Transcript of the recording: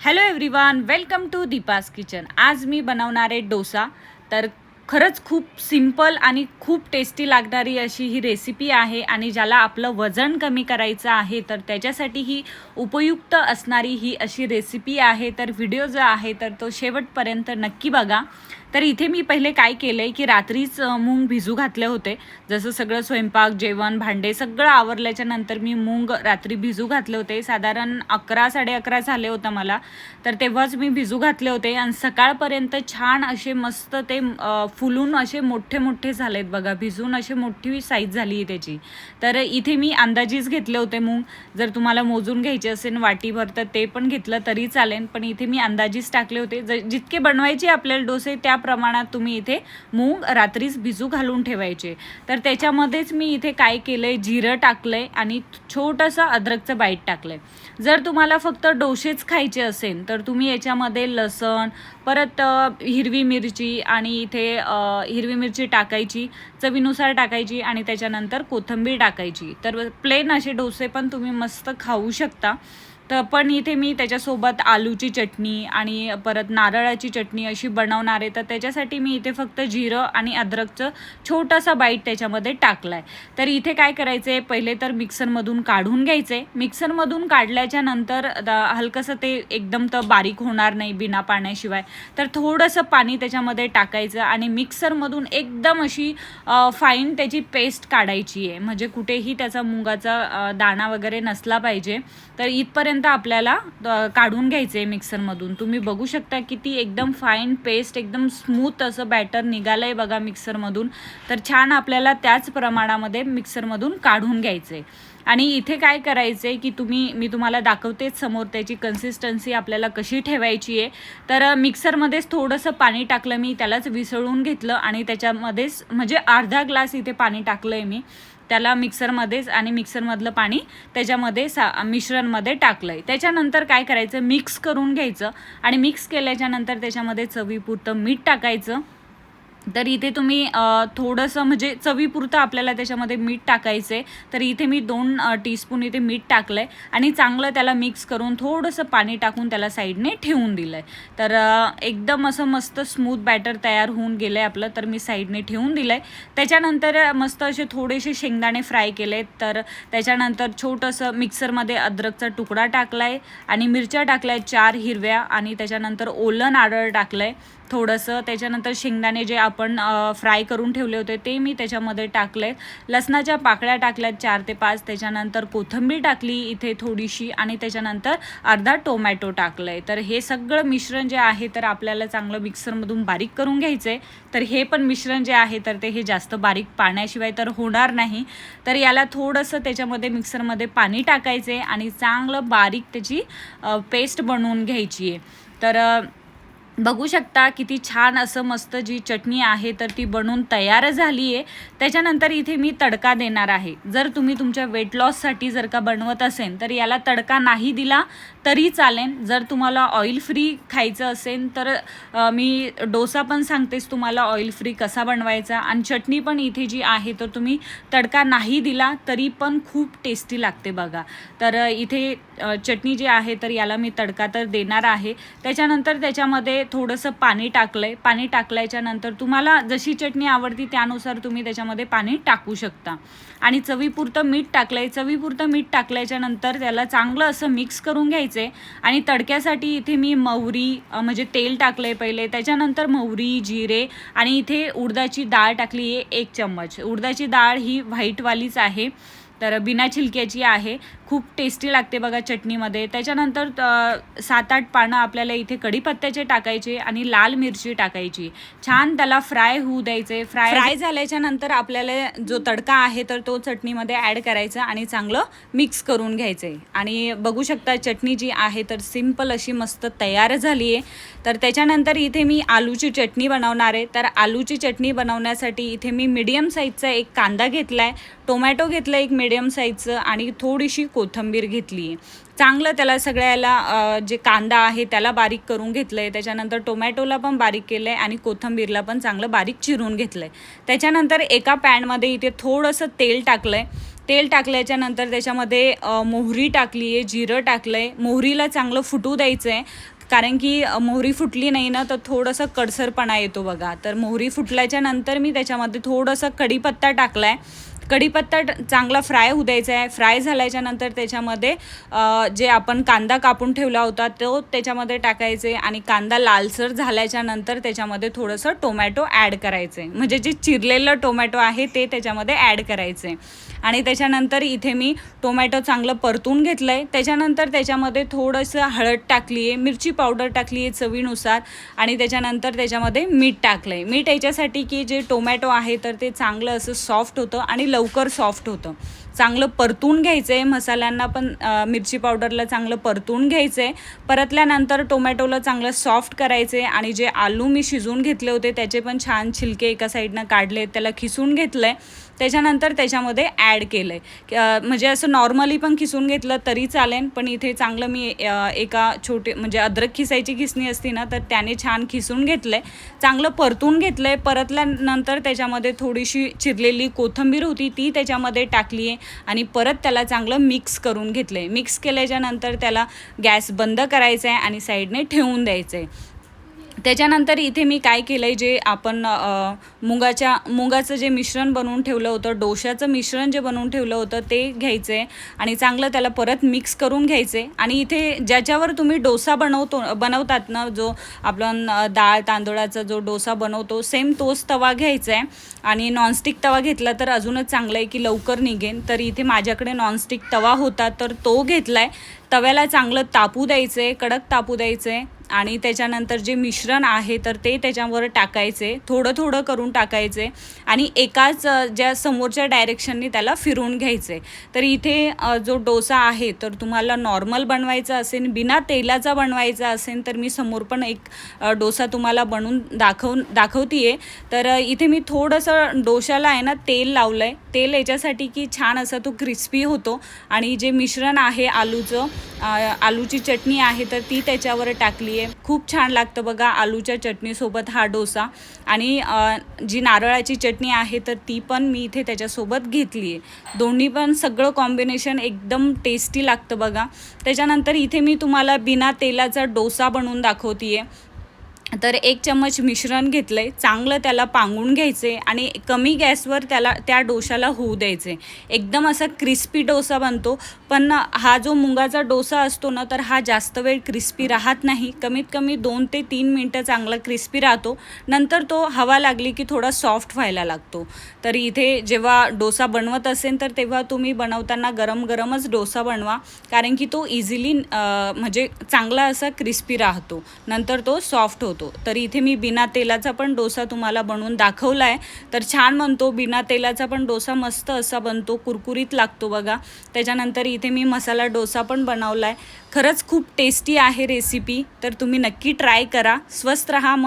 Hello everyone welcome to Deepa's kitchen आज मी बनवणार आहे डोसा. तर खरंच खूप सिंपल आणि खूप टेस्टी लागणारी अशी ही रेसिपी आहे आणि ज्याला आपलं वजन कमी करायचं आहे तर त्याच्यासाठी ही उपयुक्त असणारी ही अशी रेसिपी आहे. तर व्हिडिओ जो आहे तर तो शेवटपर्यंत नक्की बघा. तर इथे मी पहिले काय केलं आहे की रात्रीच मूंग भिजू घातले होते. जसं सगळं स्वयंपाक जेवण भांडे सगळं आवरल्याच्या नंतर मी मूंग रात्री भिजू घातले होते. साधारण अकरा साडे अकरा झाले होतं मला. तर तेव्हाच मी भिजू घातले होते. आणि सकाळपर्यंत छान असे मस्त ते फुलून असे मोठे मोठे झालेत बघा. भिजून असे मोठी साईज झाली आहे त्याची. तर इथे मी अंदाजीच घेतले होते मूग. जर तुम्हाला मोजून घ्यायचे असेल वाटीभर तर ते पण घेतलं तरी चालेल. पण इथे मी अंदाजीच टाकले होते. ज जितके बनवायचे आपल्याला डोसे त्या प्रमाणात तुम्ही इथे मूग रात्रीच भिजू घालून ठेवायचे. तर त्याच्यामध्येच मी इथे काय केलंय? जिरं टाकलंय आणि छोटंसं अद्रकचं बाईट टाकलंय. जर तुम्हाला फक्त डोसेच खायचे असेल तर तुम्ही याच्यामध्ये लसण परत हिरवी मिरची आणि इथे हिरवी मिरची टाकायची चवीनुसार टाकायची आणि त्याच्यानंतर कोथिंबीर टाकायची. तर प्लेन असे डोसे पण तुम्ही मस्त खाऊ शकता. तर पण इथे मी त्याच्यासोबत आलूची चटणी आणि परत नारळाची चटणी अशी बनवणार आहे. तर त्याच्यासाठी मी इथे फक्त जिरं आणि अद्रकचं छोटासा बाईट त्याच्यामध्ये टाकला आहे तर इथे काय करायचं आहे पहिले तर मिक्सरमधून काढून घ्यायचं आहे मिक्सरमधून काढल्याच्या नंतर द- हलकंसं ते एकदम तर बारीक होणार नाही बिना पाण्याशिवाय. तर थोडंसं पाणी त्याच्यामध्ये टाकायचं आणि मिक्सरमधून एकदम अशी फाईन त्याची पेस्ट काढायची आहे. म्हणजे कुठेही त्याचा मुगाचा दाणा वगैरे नसला पाहिजे. तर इथपर्यंत आपल्याला काढून घ्यायचं आहे मिक्सरमधून. तुम्ही बघू शकता की ती एकदम फाईन पेस्ट एकदम स्मूथ असं बॅटर निघालं आहे बघा मिक्सरमधून. तर छान आपल्याला त्याच प्रमाणामध्ये मिक्सरमधून काढून घ्यायचं आहे आणि इथे काय करायचं आहे की तुम्ही मी तुम्हाला दाखवतेच समोर त्याची कन्सिस्टन्सी आपल्याला कशी ठेवायची आहे. तर मिक्सरमध्येच थोडंसं पाणी टाकलं मी त्यालाच विसळून घेतलं आणि त्याच्यामध्येच म्हणजे अर्धा ग्लास इथे पाणी टाकलं आहे मी. त्याला मिक्सरमध्येच आणि मिक्सरमधलं पाणी त्याच्यामध्ये सा मिश्रणमध्ये टाकलं आहे त्याच्यानंतर काय करायचं? मिक्स करून घ्यायचं आणि मिक्स केल्याच्यानंतर त्याच्यामध्ये चवीपुरतं मीठ टाकायचं. तर इथे तुम्ही थोडंसं म्हणजे चवीपुरतं आपल्याला त्याच्यामध्ये मीठ टाकायचं आहे. तर इथे मी दोन टीस्पून इथे मीठ टाकलं आहे आणि चांगलं त्याला मिक्स करून थोडंसं पाणी टाकून त्याला साईडने ठेवून दिलं आहे तर एकदम असं मस्त स्मूथ बॅटर तयार होऊन गेलं आहे आपलं तर मी साईडने ठेवून दिलं आहे त्याच्यानंतर मस्त असे थोडेसे शेंगदाणे फ्राय केले तर त्याच्यानंतर छोटंसं मिक्सरमध्ये अद्रकचा तुकडा टाकला आहे आणि मिरच्या टाकल्या आहेत चार हिरव्या आणि त्याच्यानंतर ओलं नारळ टाकलं आहे थोडंसं त्याच्यानंतर शेंगदाणे जे आपण फ्राय करून ठेवले होते ते मी त्याच्यामध्ये टाकले. लसणाच्या पाकळ्या टाकल्यात चार ते पाच. त्याच्यानंतर कोथिंबीर टाकली इथे थोडीशी आणि त्याच्यानंतर अर्धा टोमॅटो टाकलं आहे तर हे सगळं मिश्रण जे आहे तर आपल्याला चांगलं मिक्सरमधून बारीक करून घ्यायचं आहे तर हे पण मिश्रण जे आहे तर ते हे जास्त बारीक पाण्याशिवाय तर होणार नाही. तर याला थोडंसं त्याच्यामध्ये मिक्सरमध्ये पाणी टाकायचं आहे आणि चांगलं बारीक त्याची पेस्ट बनवून घ्यायची आहे तर बघू शकता किती छान असं मस्त जी चटणी आहे तर ती बनवून तयार झाली आहे त्याच्यानंतर इथे मी तडका देणार आहे. जर तुम्ही तुमच्या वेट लॉससाठी जर का बनवत असेल तर याला तडका नाही दिला तरी चालेल. जर तुम्हाला ऑइल फ्री खायचं असेल तर मी डोसा पण सांगतेच तुम्हाला ऑइल फ्री कसा बनवायचा. आणि चटणी पण इथे जी आहे तर तुम्ही तडका नाही दिला तरी पण खूप टेस्टी लागते बघा. तर इथे चटणी जी आहे तर याला मी तडका तर देणार आहे. त्याच्यानंतर त्याच्यामध्ये थोडंसं पाणी टाकलं आहे पाणी टाकल्याच्या नंतर तुम्हाला जशी चटणी आवडती त्यानुसार तुम्ही त्याच्यामध्ये पाणी टाकू शकता. आणि चवीपुरतं मीठ टाकलं आहे चवीपुरतं मीठ टाकल्याच्या नंतर त्याला चांगलं असं मिक्स करून घ्यायचं आहे आणि तडक्यासाठी इथे मी मोहरी म्हणजे तेल टाकलं आहे पहिले. त्याच्यानंतर मोहरी जिरे आणि इथे उडदाची डाळ टाकली आहे एक चम्मच. उडदाची डाळ ही व्हाईटवालीच आहे. तर बिना छिलक्याची आहे. खूप टेस्टी लागते बघा चटणीमध्ये. त्याच्यानंतर सात आठ पानं आपल्याला इथे कढीपत्त्याचे टाकायचे आणि लाल मिरची टाकायची. छान त्याला फ्राय होऊ द्यायचे. फ्राय फ्राय झाल्याच्यानंतर आपल्याला जो तडका आहे तर तो चटणीमध्ये ॲड करायचा आणि चांगलं मिक्स करून घ्यायचं. आणि बघू शकता चटणी जी आहे तर सिंपल अशी मस्त तयार झाली आहे तर त्याच्यानंतर इथे मी आलूची चटणी बनवणार आहे. तर आलूची चटणी बनवण्यासाठी इथे मी मिडियम साईजचा एक कांदा घेतला आहे टोमॅटो घेतलं एक मिडियम साईजचं आणि थोडीशी कोथिंबीर घेतली. आहे चांगलं त्याला सगळ्याला जे कांदा आहे त्याला बारीक करून घेतलं आहे त्याच्यानंतर टोमॅटोला पण बारीक केलं आहे आणि कोथिंबीरला पण चांगलं बारीक चिरून घेतलं आहे त्याच्यानंतर एका पॅनमध्ये इथे थोडंसं तेल टाकलं आहे तेल टाकल्याच्या नंतर त्याच्यामध्ये मोहरी टाकली आहे जिरं टाकलं आहे मोहरीला चांगलं फुटू द्यायचं आहे कारण की मोहरी फुटली नाही ना तर थोडंसं कडसरपणा येतो बघा. तर मोहरी फुटल्याच्या नंतर मी त्याच्यामध्ये थोडंसं कढीपत्ता टाकला आहे कढीपत्ता ट- चांगला फ्राय होऊ द्यायचा आहे. फ्राय झाल्याच्यानंतर त्याच्यामध्ये जे आपण कांदा कापून ठेवला होता तो त्याच्यामध्ये टाकायचे आणि कांदा लालसर झाल्याच्यानंतर त्याच्यामध्ये थोडंसं टोमॅटो ॲड करायचे. म्हणजे जे चिरलेलं टोमॅटो आहे ते त्याच्यामध्ये ॲड करायचे. आणि त्याच्यानंतर इथे मी टोमॅटो चांगलं परतून घेतलं आहे त्याच्यानंतर त्याच्यामध्ये थोडंसं हळद टाकली आहे मिरची पावडर टाकली आहे चवीनुसार आणि त्याच्यानंतर त्याच्यामध्ये मीठ टाकलं आहे मीठ याच्यासाठी की जे टोमॅटो आहे तर ते चांगलं असं सॉफ्ट होतं आणि लवकर सॉफ्ट होतं. चांगलं परतून घ्यायचं आहे मसाल्यांना पण मिरची पावडरला चांगलं परतून घ्यायचं आहे परतल्यानंतर टोमॅटोला चांगलं सॉफ्ट करायचं आहे आणि जे आलू मी शिजवून घेतले होते त्याचे पण छान छिलके एका साईडनं काढले त्याला खिसून घेतलं आहे त्याच्यानंतर त्याच्यामध्ये ॲड केलं आहे म्हणजे असं नॉर्मली पण खिसून घेतलं तरी चालेल पण इथे चांगलं मी एका छोटे म्हणजे अद्रक खिसायची खिसणी असती ना तर त्याने छान खिसून घेतलं आहे चांगलं परतून घेतलं आहे परतल्यानंतर त्याच्यामध्ये थोडीशी चिरलेली कोथिंबीर होती ती त्याच्यामध्ये टाकली आहे आणि परत त्याला चांगलं मिक्स करून घेतलं आहे मिक्स केल्याच्यानंतर त्याला गॅस बंद करायचा आहे आणि साईडने ठेवून द्यायचं आहे त्याच्यानंतर इथे मी काय केलं आहे जे आपण मुगाच्या मुगाचं जे मिश्रण बनवून ठेवलं होतं डोशाचं मिश्रण जे बनवून ठेवलं होतं ते घ्यायचं आहे आणि चांगलं त्याला परत मिक्स करून घ्यायचं. आहे आणि इथे ज्याच्यावर तुम्ही डोसा बनवतो बनवतात ना जो आपण डाळ तांदूळाचा जो डोसा बनवतो सेम तोच तवा घ्यायचा आहे. आणि नॉनस्टिक तवा घेतला तर अजूनच चांगलं आहे की लवकर निघेन. तर इथे माझ्याकडे नॉनस्टिक तवा होता तर तो घेतला आहे तव्याला चांगलं तापू द्यायचं आहे कडक तापू द्यायचं आहे आणि त्याच्यानंतर जे मिश्रण आहे तर ते त्याच्यावर टाकायचे. थोडं थोडं करून टाकायचे आणि एकाच ज्या समोरच्या डायरेक्शननी त्याला फिरवून घ्यायचे. तर इथे जो डोसा आहे तर तुम्हाला नॉर्मल बनवायचा असेल बिना तेलाचा बनवायचा असेल तर मी समोर पण एक डोसा तुम्हाला बनवून दाखवून दाखवते तर इथे मी थोडंसं डोशाला आहे ना तेल लावलं आहे तेल याच्यासाठी की छान असा तो क्रिस्पी होतो आणि जे मिश्रण आहे आलूचं आलूची चटणी आहे तर ती त्याच्यावर टाकली आहे खूप छान लागतं बघा आलूच्या चटणीसोबत हा डोसा. आणि जी नारळाची चटणी आहे तर ती पण मी इथे त्याच्यासोबत घेतली आहे दोन्ही पण सगळं कॉम्बिनेशन एकदम टेस्टी लागतं बघा. त्याच्यानंतर इथे मी तुम्हाला बिना तेलाचा डोसा बनवून दाखवते आहे तर एक चम्मच मिश्रण घेतलं आहे चांगलं त्याला पांगून घ्यायचे आणि कमी गॅसवर त्याला त्या डोशाला होऊ द्यायचे एकदम असा क्रिस्पी डोसा बनतो पण हा जो मुगाचा डोसा असतो ना तर हा जास्त वेळ क्रिस्पी राहत नाही. कमीत कमी दोन ते तीन मिनटं चांगला क्रिस्पी राहतो. नंतर तो हवा लागली की थोडा सॉफ्ट व्हायला लागतो. तर इथे जेव्हा डोसा बनवत असेल तर तेव्हा तुम्ही बनवताना गरम गरमच डोसा बनवा. कारण की तो इझिली म्हणजे चांगला असा क्रिस्पी राहतो. नंतर तो सॉफ्ट होतो. तर इथे मी बिना तेलाचा पण डोसा तुम्हाला बनवून दाखवला आहे तर छान बनतो. बिना तेलाचा पण डोसा मस्त असा बनतो. कुरकुरीत लागतो बघा. त्याच्यानंतर इथे मी मसाला डोसा पण बनवला आहे खरंच खूप टेस्टी आहे रेसिपी तर तुम्ही नक्की ट्राय करा. स्वस्त रहा मस्त